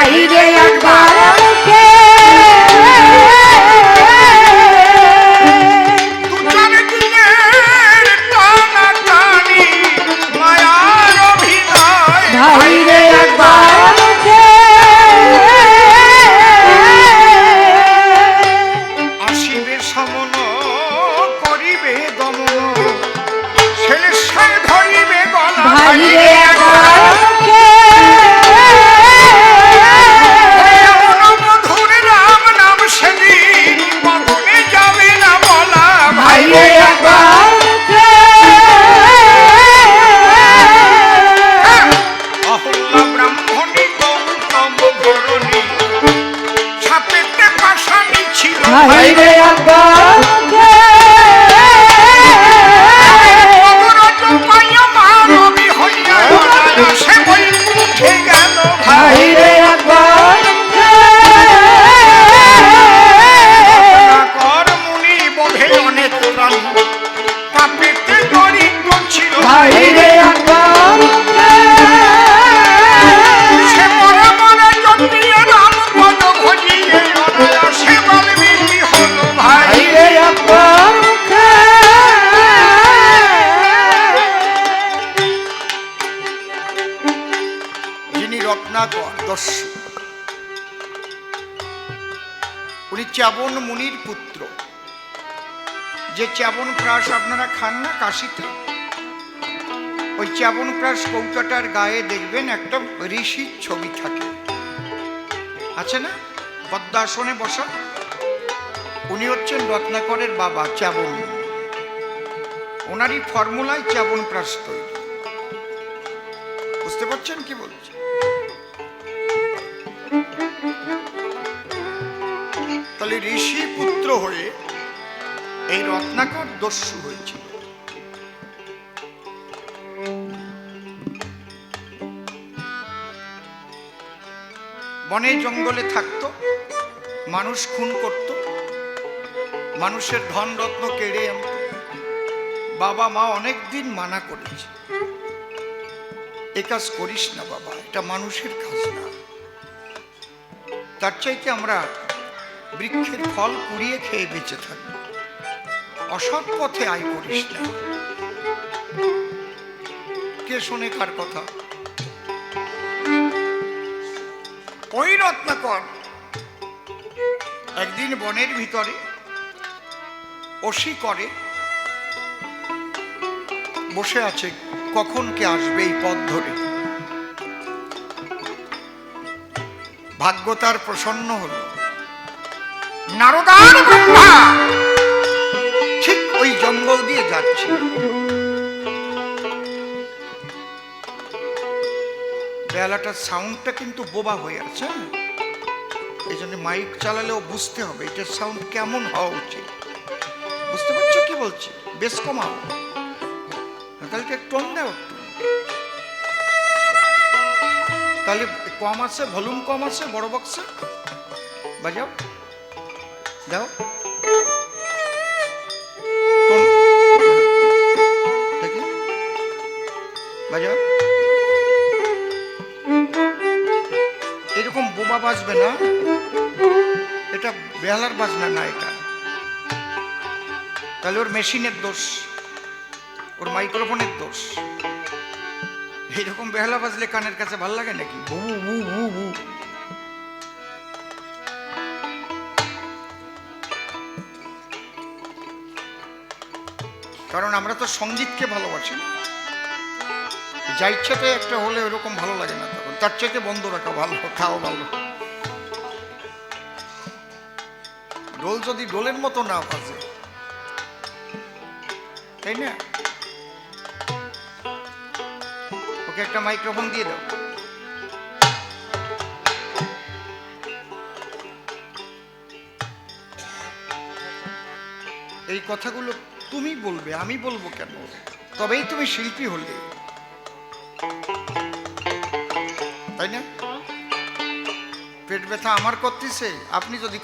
ভাই রে একবার ভাই রে একবার মুনির পুত্র। যে চ্যাবন প্রাস আপনারা খান না কাশিতে? ওই চ্যাবন প্রাস কৌটাটার গায়ে দেখবেন একটা ঋষির ছবি থাকে। আছে না? পদ্মাসনে বসা। উনি হচ্ছেন রত্নাকরের বাবা, চ্যাবন ওনারই ফর্মুলায় চ্যাবন প্রাস তৈরি। বুঝতে পারছেন কি বলছি? তাহলে ঋষি পুত্র হয়ে এই রত্নাকর দস্যু হয়েছিল। বনে জঙ্গলে থাকতো, মানুষ খুন করত, মানুষের ধন রত্ন কেড়ে বাবা মা অনেক দিন মানা করেছে। এ কাজ করিস না বাবা, এটা মানুষের কাজ না। তার চাইতে আমরা বৃক্ষের ফল কুড়িয়ে খেয়ে বেঁচে থাকি। অসৎ পথে আয় করিস না। কে শোনে কার কথা? ওই রত্নাকর একদিন বনের ভিতরে অসি করে, বসে আছে, কখন কে আসবে এই পথ ধরে? ভাগ্য তার প্রসন্ন হল। নারদার ব্রহ্মা। ঠিক ওই জঙ্গল দিয়ে যাচ্ছে। বেলাটার সাউন্ডটা কিন্তু বোবা হয়ে আছে হ্যাঁ? এই জন্য মাইক চালালেও বুঝতে হবে এটার সাউন্ড কেমন হওয়া উচিত। বুঝতে পারছ কি বলছি? বেশ কমাও। তাহলে টোন দাও তাহলে কম আছে ভলিউম কম আছে, বড় বক্সে বাজাও। দাও। বাজাও। এরকম বোমা বাজবে না। এটা বেহালার বাজনা না এটা। তাহলে ওর মেশিনের দোষ। ওর মাইক্রোফোনের দোষ। এইরকম বেহালা বাজলে কানের কাছে ভালো লাগে নাকি? বু বু বু বু কারণ আমরা তো সঙ্গীতকে ভালোবাসি যা ইচ্ছাতে একটা হলে ওরকম ভালো লাগে না তখন। তার চাইতে বন্ধ রাখা ভালো খাও ভালো। ডোল যদি ডোলের মতো না বাজে, তাই না? ওকে একটা মাইক্রোফোন দিয়ে দাও। এই কথাগুলো তুমি বলবে, আমি বলব কেন? তবেই তুমি শিল্পী হলে। তাই না? পেট ব্যথা আমার করতেছে, আপনি যদি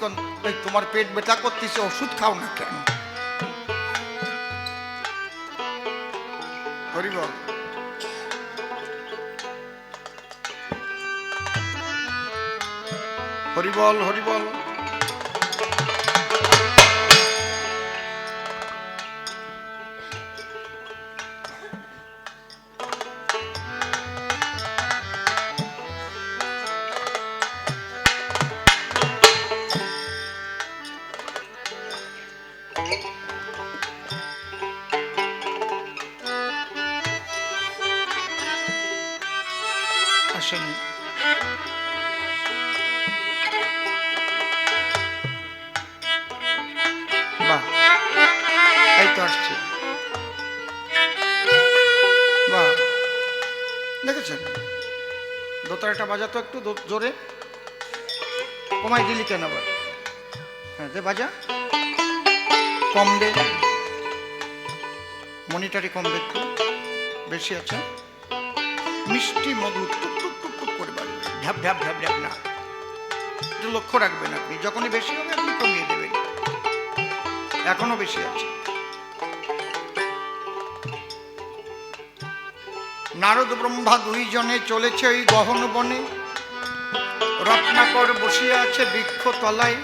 তোমার পেট ব্যথা করতেছে, ওষুধ খাও না কেন? হরিবল। হরিবল হরিবল। দেখেছেন? দোতারাটা বাজাতো একটু জোরে। কমাই দিলি কেন আবার? হ্যাঁ দে বাজা। কম দে। মনিটারি কম দে একটু। বেশি আছে। মিষ্টি মধু টুক টুক টুক টুক করে বাজবে ঢ্যাপ ঢ্যাপ ঢ্যাপ ঢ্যাপ, না। একটু লক্ষ্য রাখবেন আপনি। যখনই বেশি হবে আপনি কমিয়ে দেবেন। এখনও বেশি আছে। নারদ ব্রহ্মা দুইজনে চলেছে ওই গহন বনে। রত্নাকর বসিয়া আছে বৃক্ষ তলায়।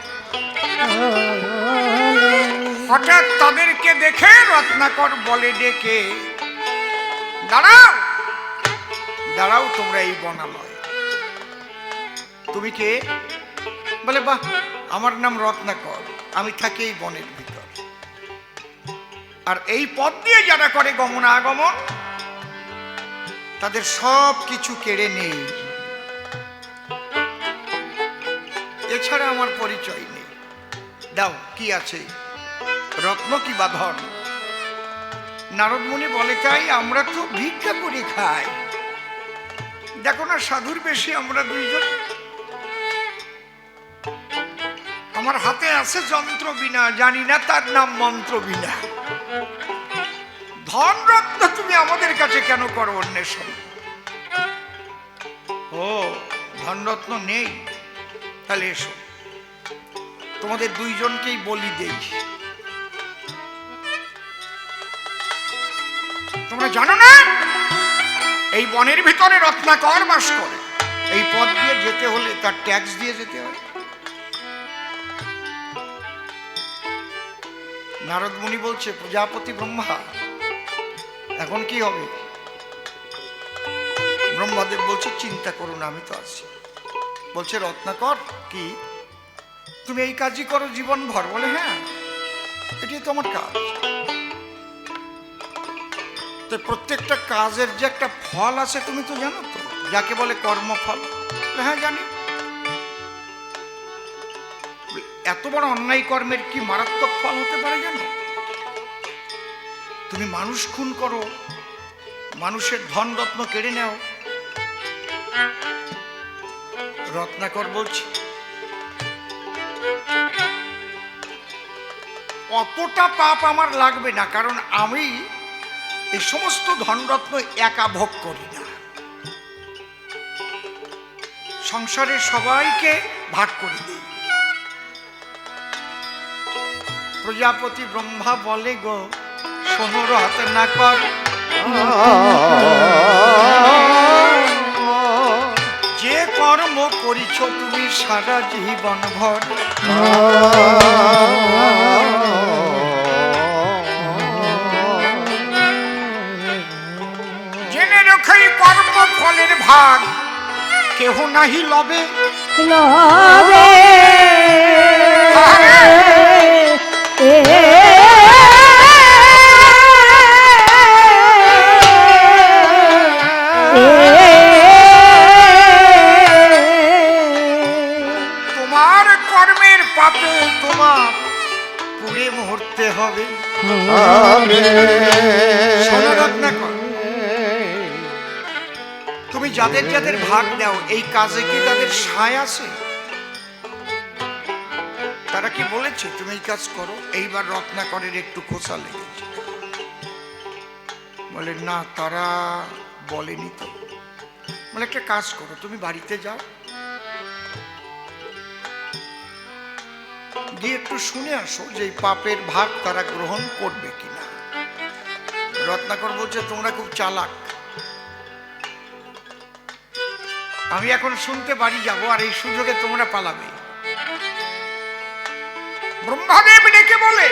হঠাৎ তাদেরকে দেখে রত্নাকর বলে ডেকে, দাঁড়াও দাঁড়াও তোমরা এই বনালয় তুমি কে? বলে, বাহ, আমার নাম রত্নাকর, আমি থাকি এই বনের ভিতর। আর এই পথ দিয়ে যারা করে গমনাগমন তাদের সব কিছু কেড়ে নেই। এছাড়া আমার পরিচয় নেই। দাও, কি আছে? রত্ন কি বা ধন? নারদমণি বলে তাই আমরা তো ভিক্ষা করে খাই। দেখো না, সাধুর বেশি আমরা দুইজন। আমার হাতে আছে যন্ত্র বিনা জানি না তার নাম মন্ত্র বিনা ধন রত্ন তুমি আমাদের কাছে কেন করো অন্বেষণ? ও ধনরত্ন নেই। তাহলে এসো। তোমাদের দুইজনকেই বলি দেই। তোমরা জানো না? এই বনের ভিতরে রত্নাকর বাস করে। এই পথ দিয়ে যেতে হলে তার ট্যাক্স দিয়ে যেতে হয়। নারদ মুনি বলছে, প্রজাপতি ব্রহ্মা এখন কি হবে? ব্রহ্মাদেব বলছে, চিন্তা করো না, আমি তো আছি। বলছে, রত্নাকর, কি? তুমি এই কাজই করো জীবন ভর বলে হ্যাঁ এটাই তোমার কাজ। তো প্রত্যেকটা কাজের যে একটা ফল আছে, তুমি তো জানো তো, যাকে বলে কর্মফল। হ্যাঁ জানি। এত বড় অন্যায় কর্মের কি মারাত্মক ফল হতে পারে? তুমি মানুষ খুন করো, মানুষের ধন রত্ন কেড়ে নাও। রত্নাকর বলছি, অতটা পাপ আমার লাগবে না, কারণ আমি এই সমস্ত ধনরত্ন একা ভোগ করি না। সংসারের সবাইকে ভাগ করে দিই। প্রজাপতি ব্রহ্মা বলে গো শোনো হাতে না কর। যে কর্ম করিছ তুমি সারা জীবন ভর। জেনে রেখে কর্ম ফলের ভাগ। কেহ নাহি লবে। লবে। তোমার তুমি যাদের যাদের ভাগ দাও এই কাজে কি তাদের সায় আছে? তারা কি বলেছে, তুমি এই কাজ করো এইবার রত্নাকরের একটু খোসা লেগেছে। বলে, না, তারা বলেনি তো। বলে, একটা কাজ করো, তুমি বাড়িতে যাও গিয়ে একটু শুনে আসো যে পাপের ভাগ তারা গ্রহণ করবে কিনা। রত্নাকর বলছে, তোমরা খুব চালাক। আমি এখন শুনতে বাড়ি যাব আর এই সুযোগে তোমরা পালাবে। ব্রহ্মাদেব ডেকে বলে,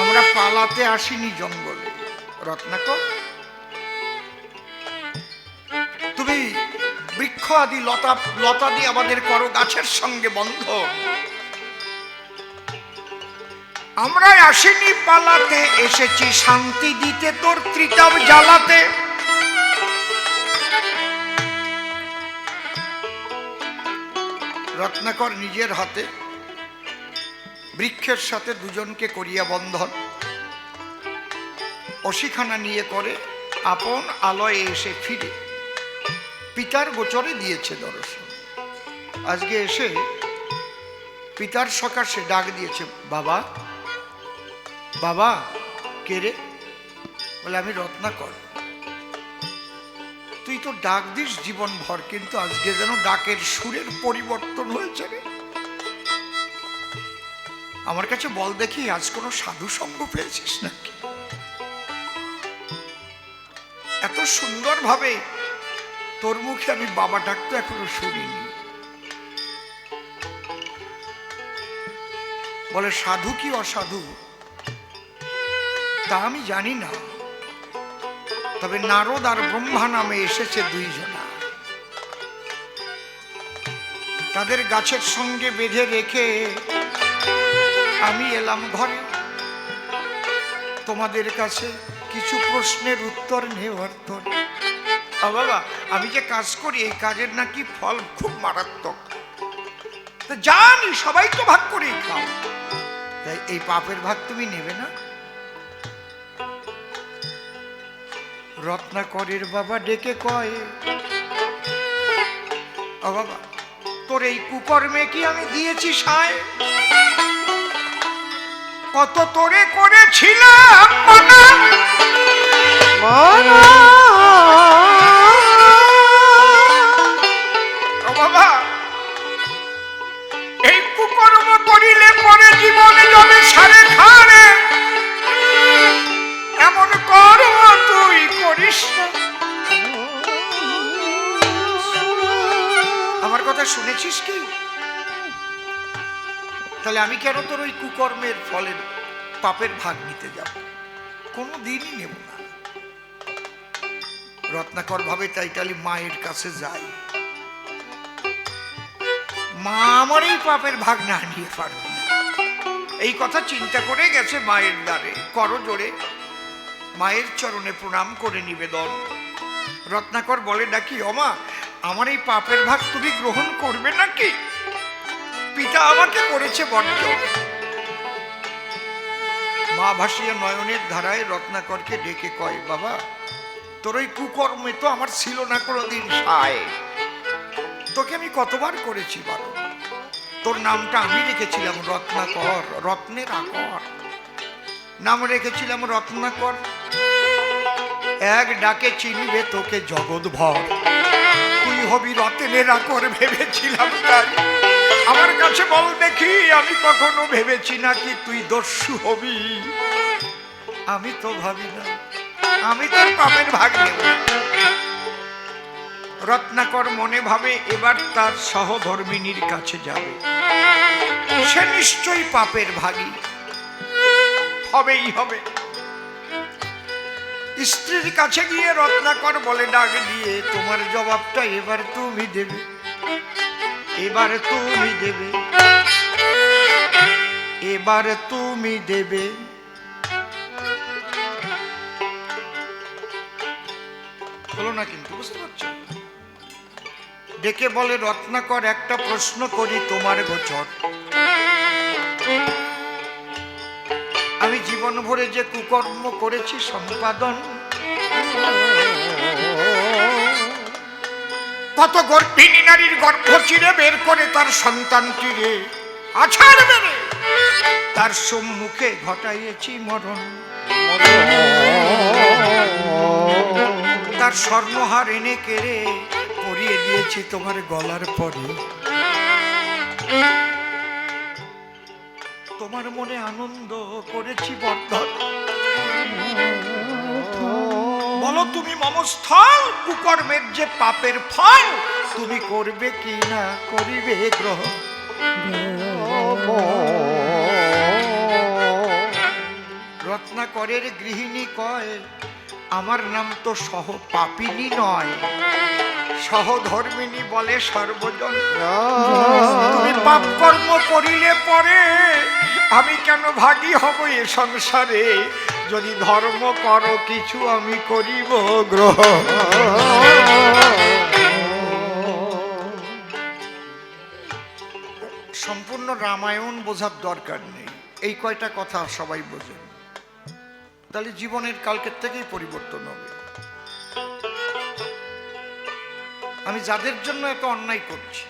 আমরা পালাতে আসিনি জঙ্গলে। রত্নাকর, তুমি বৃক্ষ আদি লতা লতা দিয়ে আমাদের করো গাছের সঙ্গে বন্ধ আমরা আসিনি পালাতে, এসেছি শান্তি দিতে তোর ত্রিতাব জ্বালাতে। রত্নাকর নিজের হাতে, বৃক্ষের সাথে দুজনকে করিয়া বন্ধন। অশিখানা নিয়ে করে আপন আলয়ে এসে ফিরে। পিতার গোচরে দিয়েছে দর্শন। আজকে এসে পিতার সকাশে ডাক দিয়েছে, বাবা বাবা, কে রে? বলে, আমি রত্নাকর তুই তো ডাক দিস জীবন ভর কিন্তু আজকে যেন ডাকের সুরের পরিবর্তন হয়েছে রে। আমার কাছে বল দেখি, আজ কোনো সাধু সঙ্গ পেয়েছিস নাকি? এত সুন্দরভাবে তোর মুখে আমি বাবা ডাকতে এখনও শুনিনি। বলে, সাধু কি অসাধু? তা আমি জানি না। তবে নারদ আর ব্রহ্মা নামে এসেছে দুইজনা। তাদের গাছের সঙ্গে বেঁধে রেখে আমি এলাম ঘরে। তোমাদের কাছে কিছু প্রশ্নের উত্তর নেওয়ার তোর বাবা, আমি যে কাজ করি, এই কাজের নাকি ফল খুব মারাত্মক। জানি, সবাই তো ভাগ করেই খাও। তাই এই পাপের ভাগ তুমি নেবে না? রত্নাকরের বাবা ডেকে কয় বাবা, তোর এই কুকর্মে কি আমি দিয়েছি সায়? কত তোরে করেছিলাম, মানা? ও আমি কেন তোর ওই কুকর্মের ফলের পাপের ভাগ নিতে যাব? কোনো দিনই নেব না। রত্নাকর ভাবে তাহলে মায়ের কাছে যাই। মা আমার এই পাপের ভাগ না নিয়ে পারবে না। এই কথা চিন্তা করে গেছে মায়ের দ্বারে। করো জোরে। মায়ের চরণে প্রণাম করে নিবেদন। রত্নাকর বলে, ডাকি, অমা, আমার এই পাপের ভাগ তুমি গ্রহণ করবে নাকি? পিতা আমাকে করেছে বর্জন মা ভাসিয়া নয়নের ধারায় রত্নাকরকে ডেকে কয়, বাবা, তোর ওই কুকর্মে তো আমার ছিল না কোনোদিন সায়। তোকে আমি কতবার করেছি বারো তোর নামটা আমি রেখেছিলাম রত্নাকর, রত্নের আকর। নাম রেখেছিলাম রত্নাকর। এক ডাকে চিনবে তোকে জগৎ ভর তুই হবি রতনের আকর, ভেবেছিলাম তাই। আমার কাছে বল দেখি, আমি কখনো ভেবেছি নাকি তুই দস্যু হবি? আমি তো ভাবি না, আমি তোর পাপের ভাগ নেব রত্নাকর মনে ভাবে এবার তার সহধর্মিনীর কাছে যাবে। সে নিশ্চয়ই পাপের ভাগী। হবেই হবে। স্ত্রীর কাছে গিয়ে রত্নাকর বলে ডাক দিয়ে, তোমার জবাবটা এবার তুমি দেবে। এবার তুমি দেবে। এবার তুমি দেবে। হলো না কিন্তু, বুঝতে পারছ? ডেকে বলে, রত্নাকর, একটা প্রশ্ন করি তোমার গোচর। আমি জীবন ভরে যে কুকর্ম করেছি, সম্পাদন কত গর্ভিণী নারীর গর্ভ চিরে বের করে তার সন্তানটি রে? আছাড় মেরে। তার সম্মুখে ঘটাইয়েছি মরণ। তার স্বর্ণহার এনে কেড়ে পরিয়ে দিয়েছি তোমার গলার পরে। তোমার মনে আনন্দ করেছি বর্ধন। বলো তুমি মমস্থল, কুকর্মের যে পাপের ফল, তুমি করবে কি না করিবে গ্রহ? রত্নাকরের গৃহিণী কয়, আমার নাম তো সহ পাপিনী নয়। সহধর্মিনী বলে সর্বজন তুমি পাপ কর্ম করিলে পরে আমি কেন ভাগী হব এ সংসারে? যদি ধর্ম করো, কিছু আমি করিব গ্রহ। সম্পূর্ণ রামায়ণ বোঝার দরকার নেই। এই কয়টা কথা সবাই বোঝেন। তাহলে জীবনের কালকের থেকেই পরিবর্তন হবে। আমি যাদের জন্য এত অন্যায় করছি,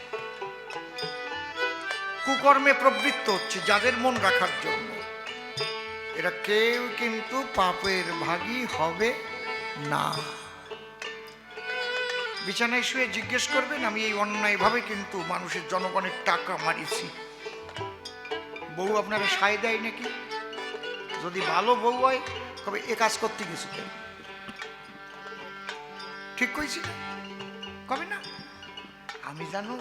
কুকর্মে প্রবৃত্ত হচ্ছে, যাদের মন রাখার জন্য। এরা কেউ কিন্তু পাপের ভাগী হবে না। বিছানায় শুয়ে জিজ্ঞেস করবেন, আমি এই অন্যায়ভাবে কিন্তু মানুষের জনগণের টাকা মারিছি। বউ আপনারা সায় দেয় নাকি? যদি ভালো বউ হয়, তবে এ কাজ করতে কেন? ঠিক কইছি কবে না? আমি জানো,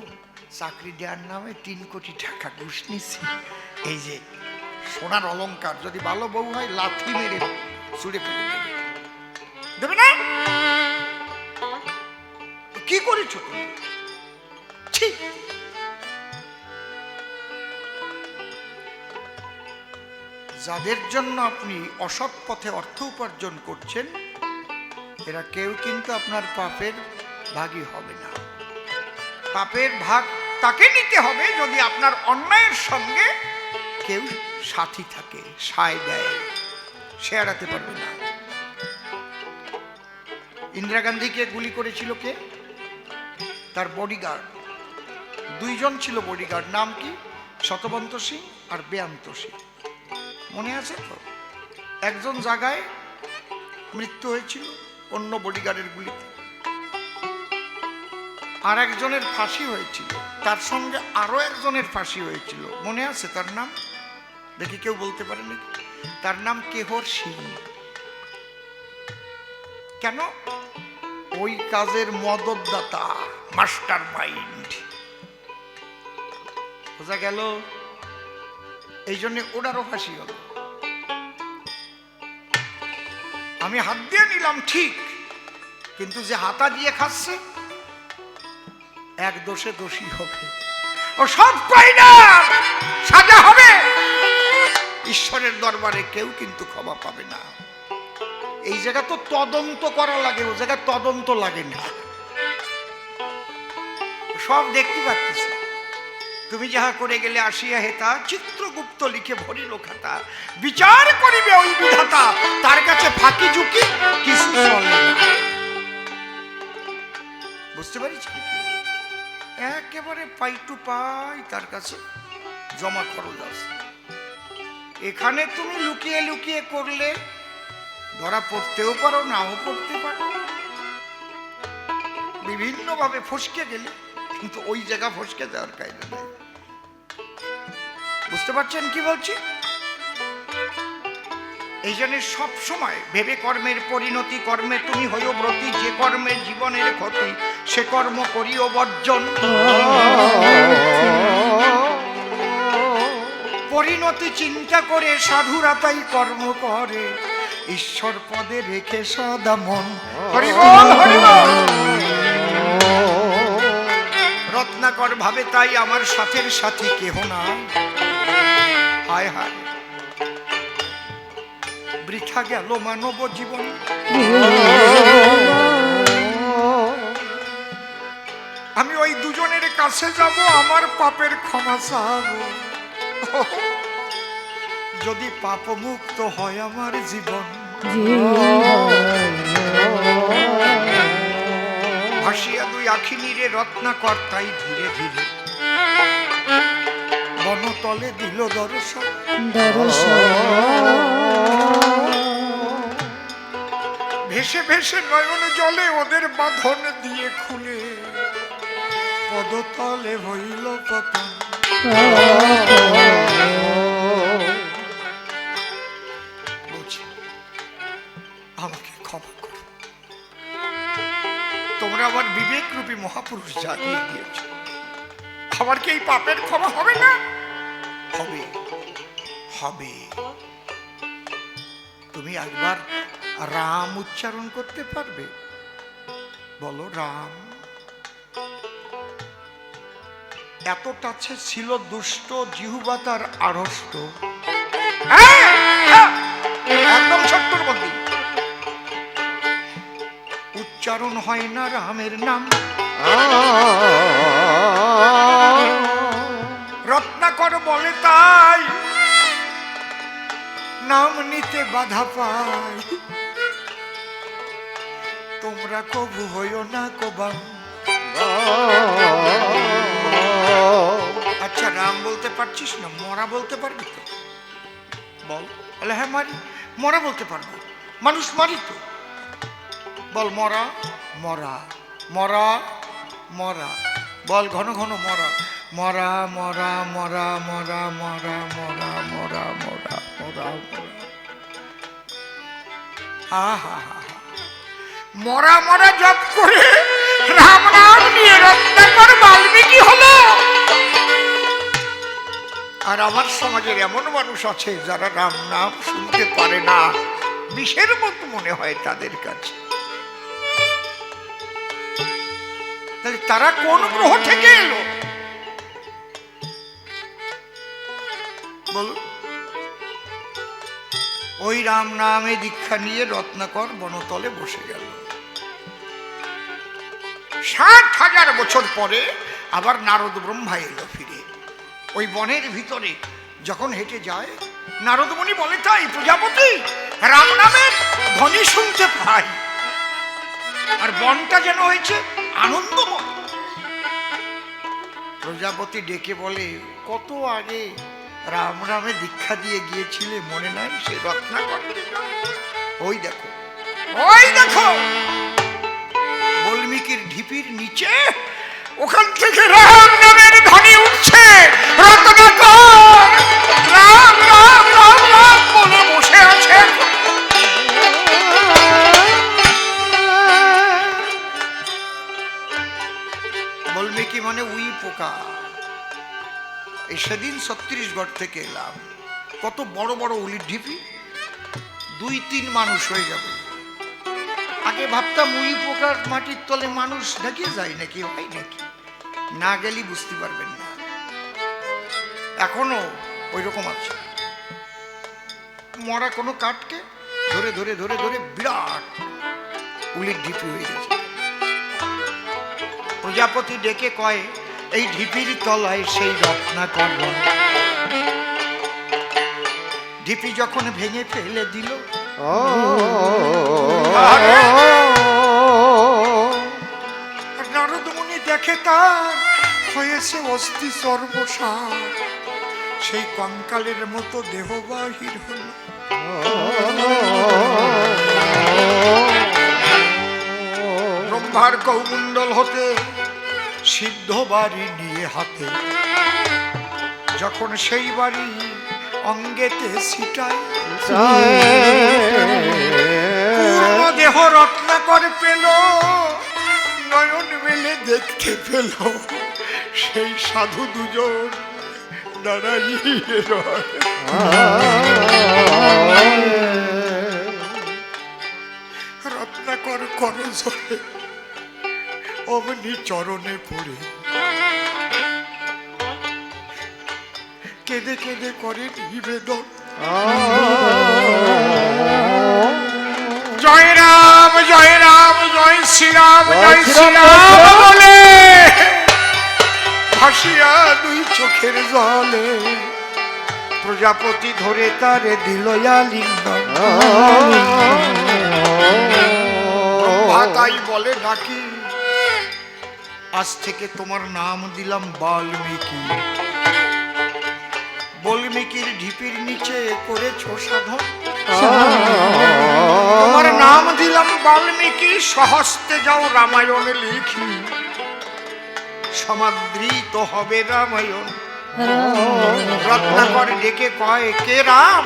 চাকরি দেওয়ার নামে তিন কোটি টাকা ঘুষ নিছি। এই যে সোনার অলংকার যদি ভালো বউ হয় লাথি মেরে ছুড়ে ফেলে দেবে। দেবে না? কি করেছ তুমি! যাদের জন্য আপনি অসৎ পথে অর্থ উপার্জন করছেন এরা কেউ কিন্তু আপনার পাপের ভাগই হবে না। পাপের ভাগ তাকে নিতে হবে যদি আপনার অন্যায়ের সঙ্গে কেউ সাথী থাকে, সায় দেয়, সে এড়াতে পারবে না। ইন্দিরা গান্ধীকে গুলি করেছিল কে? তার বডিগার্ড দুইজন ছিল বডিগার্ড নাম কি? শতবন্ত সিং আর বেয়ান্ত সিং। মনে আছে তো? একজন জায়গায় মৃত্যু হয়েছিল, অন্য বডিগার্ডের গুলিতে। আর একজনের ফাঁসি হয়েছিল, তার সঙ্গে আরও একজনের ফাঁসি হয়েছিল। মনে আছে তার নাম? দেখি কেউ বলতে পারে নাকি? তার নাম কেহর সিং। কেন? ওই কাজের মদতদাতা মাস্টার মাইন্ড বোঝা গেল, এই জন্য ওনারও ফাঁসি হলো। আমি হাত দিয়ে নিলাম ঠিক, কিন্তু যে হাতা দিয়ে খাচ্ছে, এক দোষে দোষী হবে। ও সব পাই না সাজা হবে ঈশ্বরের দরবারে কেউ কিন্তু ক্ষমা পাবে না। এই জায়গা তো তদন্ত করা লাগে, ও জায়গায় তদন্ত লাগে না। সব দেখতে পাচ্ছি। তুমি যাহা করে গেলে আসিয়া হেতা, চিত্রগুপ্ত লিখে ভরিল খাতা। বিচার করিবে ওই বিধাতা, তার কাছে ফাঁকি ঝুঁকি কিছু বুঝতে পারিস? একেবারে পাই টু পাই তার কাছে জমা খরচ আছে। এখানে তুমি লুকিয়ে লুকিয়ে করলে, ধরা পড়তেও পারো, নাও পড়তে পারো। বিভিন্নভাবে ফসকে গেলে, কিন্তু ওই জায়গা ফসকে যাওয়ার কায়দা নেই। বুঝতে পারছেন কি বলছি? এই জন্য সব সময় ভেবে কর্মের পরিণতি, কর্মে তুমি হইও ব্রতী, যে কর্মে জীবনের ক্ষতি, সে কর্ম করিও বর্জন। পরিণতি চিন্তা করে সাধুরা তাই কর্ম করে। ঈশ্বর পদে রেখে সদা মন। রত্নাকর ভাবে তাই আমার সাথের সাথী কেহ না হায় হায়। বৃথা গেল মানব জীবন। আমি ওই দুজনের কাছে যাব, আমার পাপের ক্ষমা চাব। যদি পাপ মুক্ত হয় আমার জীবন। ভাসিয়া দুই আখি নিরে রত্নাকর তাই ধীরে ধীরে বনতলে দিল দর্শন। ভেসে ভেসে নয়ন জলে ওদের বাঁধন দিয়ে খুলে। পদতলে হইল পতন। তোমরা মহাপুরুষ জাগিয়ে কি এই ক্ষমা হবে না? হবে হবে। তুমি একবার রাম উচ্চারণ করতে পারবে। বলো রাম। এতটা সে ছিল দুষ্ট জিহুবা তার আড়ষ্ট। একদম ছোট্টর উচ্চারণ হয় না রামের নাম। রত্নাকর বলে তাই। নাম নিতে বাধা পাই। তোমরা কবু হইও না কবাম আচ্ছা রাম বলতে পারছিস না মরা বলতে পারবি তো বল হ্যাঁ মারি মরা বলতে পারব মানুষ মারি তো বল মরা মরা মরা মরা বল ঘন ঘন মরা মরা মরা মরা মরা মরা মরা মরা মরা মরা মরা আহা মরা মরা জপ করে আর আমার সমাজের এমন মানুষ আছে যারা রাম নাম শুনতে পারে না। বিষের মতো মনে হয় তাদের কাছে। তারা কোন গ্রহ থেকে এলো? ওই রাম নামে দীক্ষা নিয়ে রত্নাকর বনতলে বসে গেল। ষাট হাজার বছর পরে আবার নারদ ব্রহ্মা এলো ফিরে। ওই বনের ভিতরে যখন হেঁটে যায়, নারদমণি বলে, তাই প্রজাপতি, রাম নামের ধ্বনি শুনতে পাই। আর বনটা যেন হয়েছে আনন্দময়। প্রজাপতি ডেকে বলে, কত আগে রাম রামে দীক্ষা দিয়ে গিয়েছিলে, মনে নাই সে রত্নাকর ওই দেখো। ওই দেখো! বল্মীকির ঢিপির নিচে, ওখান থেকে রাম নামের ধ্বনি উঠছে। মানে সেদিন ছত্রিশগড় থেকে এলাম। কত বড় বড় উলির ঢিপি, দুই তিন মানুষ হয়ে যাবে। আগে ভাবতাম উই পোকার মাটির তলে মানুষ ঢেকে যায় নাকি, হয় নাকি? না গেলে বুঝতে পারবেন না। এখনও ওই রকম আছে। মরা কোনো কাঠকে ধরে ধরে ধরে ধরে বিরাট উলির ঢিপি হয়ে গেছে। প্রজাপতি ডেকে কয়, এই ঢিপির তলায় সেই রত্নাকর বন। ঢিপি যখন ভেঙে ফেলে দিল আর নারদমুনি দেখে তার হয়েছে অস্থি সর্বসার। সেই কঙ্কালের মতো দেহ বাহির হল। ব্রহ্মার কৌমণ্ডল হতে সিদ্ধ বাড়ি নিয়ে হাতে। যখন সেই বাড়ি অঙ্গেতে ছিটায় পূর্ণ দেহ রত্নাকর পেল। নয়ন মেলে দেখতে পেল। সেই সাধু দুজন দাঁড়াইয়ে রত্নাকর করজরে অমনি চরণে পড়ে। কেঁদে কেঁদে করে নিবেদন জয় রাম জয় রাম জয় শ্রীরাম জয় শ্রীরাম বলে ভাসিয়া দুই চোখের জলে প্রজাপতি ধরে তারে দিল তাই বলে নাকি? আজ থেকে তোমার নাম দিলাম বাল্মীকি। বাল্মীকির ঢিপির নিচে করেছ সাধন। তোমার নাম দিলাম বাল্মীকি সহস্তে যাও রামায়ণে লিখি। সমাদৃত হবে রামায়ণ। রত্নাকর ডেকে কয় কে রাম?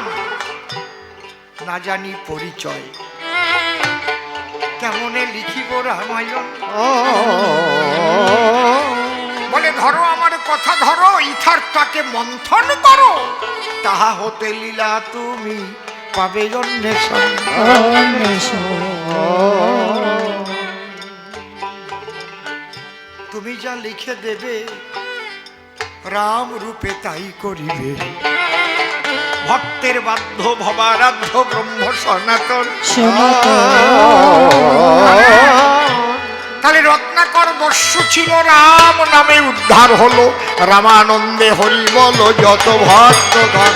না জানি পরিচয়। কেমনে লিখিব রামায়ণ? বলে ধরো আমার কথা ধরো ইথারটাকে মন্থন করো। তাহা হতে লীলা তুমি পাবে তুমি যা লিখে দেবে রাম রূপে তাই করিবে। ভক্তের বাধ্য ভবারাধ্য ব্রহ্ম সনাতন। সনাতন। তাহলে রত্নাকর দস্যু ছিল রাম নামে উদ্ধার হলো। রামানন্দে হরি বল যত ভক্ত গণ